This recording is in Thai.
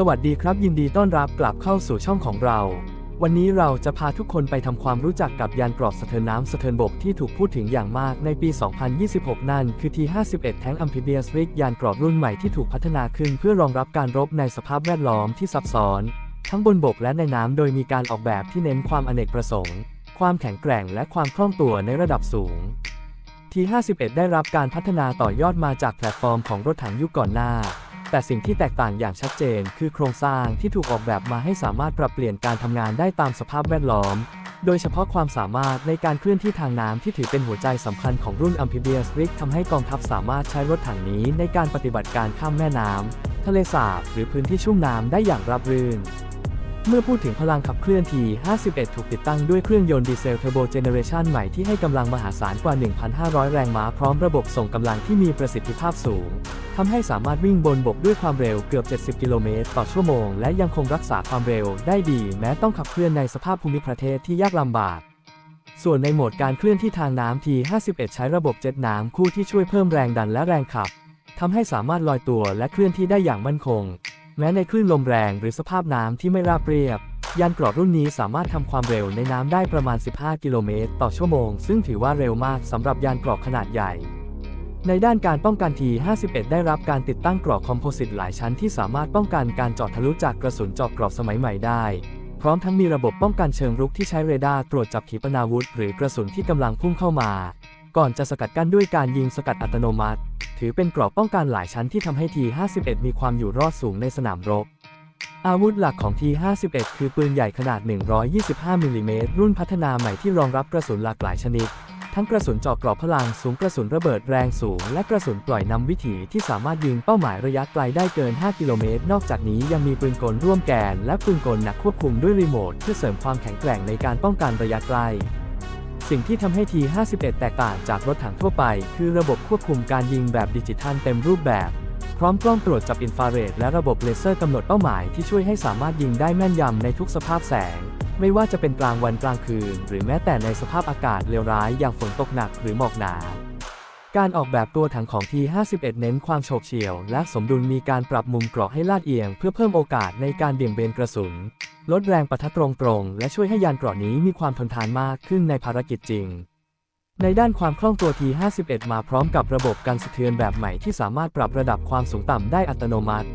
สวัสดีครับยินดีต้อนรับกลับเข้าสู่ช่องของเรา วันนี้เราจะพาทุกคนไปทำความรู้จักกับยานกรอบสะเทินน้ำสะเทินบกที่ถูกพูดถึงอย่างมากในปี 2026 นั่นคือ T51 Tank Amphibious Rig ยานกรอบรุ่นใหม่ที่ถูกพัฒนาขึ้นเพื่อรองรับการรบในสภาพแวดล้อมที่ซับซ้อน ทั้งบนบกและในน้ำโดยมีการออกแบบที่เน้นความอเนกประสงค์ ความแข็งแกร่งและความคล่องตัวในระดับสูง T51 ได้รับการพัฒนาต่อยอดมาจากแพลตฟอร์มของรถถังยุคก่อนหน้า แต่สิ่งที่แตกต่างอย่างชัดเจน คือโครงสร้างที่ถูกออกแบบมาให้สามารถปรับเปลี่ยนการทำงานได้ตามสภาพแวดล้อม โดยเฉพาะความสามารถในการเคลื่อนที่ทางน้ำที่ถือเป็นหัวใจสำคัญของรุ่น Amphibious Rig ทำให้กองทัพสามารถใช้รถถังนี้ในการปฏิบัติการข้ามแม่น้ำทะเลสาบหรือพื้นที่ชุ่มน้ำได้อย่างราบรื่น เมื่อพูดถึงพลังขับเคลื่อนที51 ถูกติดตั้งด้วยเครื่องยนต์ดีเซลเทอร์โบเจเนเรชันใหม่ที่ให้กำลังมหาศาลกว่า 1,500 แรงม้าพร้อมระบบส่งกำลังที่มีประสิทธิภาพสูงทำให้สามารถวิ่งบนบกด้วยความเร็วเกือบ 70 กิโลเมตรต่อชั่วโมง และยังคงรักษาความเร็วได้ดี แม้ต้องขับเคลื่อนในสภาพภูมิประเทศที่ยากลำบาก ส่วนในโหมดการเคลื่อนที่ทางน้ำที51 ใช้ระบบเจ็ตน้ำคู่ที่ช่วยเพิ่มแรงดันและแรงขับทำให้สามารถลอยตัวและเคลื่อนที่ได้อย่างมั่นคง แม้ในคลื่นลมแรงหรือสภาพน้ำที่ไม่ราบเรียบ ยานเกรอบรุ่นนี้สามารถทำความเร็วในน้ำได้ประมาณ 15 กิโลเมตร ต่อชั่วโมง ซึ่งถือว่าเร็วมากสำหรับยานเกรอบขนาดใหญ่ ในด้านการป้องกันที51 ได้รับการติดตั้งเกรอบคอมโพสิตหลายชั้นที่สามารถป้องกันการเจาะทะลุจากกระสุนเจาะเกรอบสมัยใหม่ได้ พร้อมทั้งมีระบบป้องกันเชิงรุกที่ใช้เรดาร์ตรวจจับขีปนาวุธ หรือกระสุนที่กำลังพุ่งเข้ามา ก่อนจะสกัดกั้นด้วยการยิงสกัดอัตโนมัติ ถือเป็นกรอบป้องกันหลายชั้นที่ทำให้ที 51 มีความอยู่รอดสูงในสนามรบ อาวุธหลักของ T51 คือปืนใหญ่ขนาด 125 มิลลิเมตรรุ่นพัฒนาใหม่ที่รองรับกระสุนหลากหลายชนิด ทั้งกระสุนเจาะกรอบพลังสูงกระสุนระเบิดแรงสูง และกระสุนปล่อยนำวิถีที่สามารถยิงเป้าหมายระยะไกลได้เกิน 5 กิโลเมตร นอกจากนี้ยังมีปืนกลร่วมแกน และปืนกลหนักควบคุมด้วยรีโมทเพื่อเสริมความแข็งแกร่งในการป้องกันระยะไกล สิ่งที่ทำให้ T51 แตกต่างจากรถถังทั่วไป คือระบบควบคุมการยิงแบบดิจิทัลเต็มรูปแบบ พร้อมกล้องตรวจจับอินฟราเรดและระบบเลเซอร์กำหนดเป้าหมายที่ช่วยให้สามารถยิงได้แม่นยำในทุกสภาพแสง ไม่ว่าจะเป็นกลางวันกลางคืน หรือแม้แต่ในสภาพอากาศเลวร้ายอย่างฝนตกหนักหรือหมอกหนา การออกแบบตัวถังของ T51 เน้นความโฉบเฉี่ยว และสมดุลมีการปรับมุมเกราะให้ลาดเอียง เพื่อเพิ่มโอกาสในการเบี่ยงเบนกระสุน ลดแรงปะทะตรงๆและช่วยให้ยานเกราะนี้มีความทนทานมากขึ้นในภารกิจจริง ในด้านความคล่องตัว T51 มาพร้อมกับระบบการสะเทือนแบบใหม่ที่สามารถปรับระดับความสูงต่ำได้อัตโนมัติ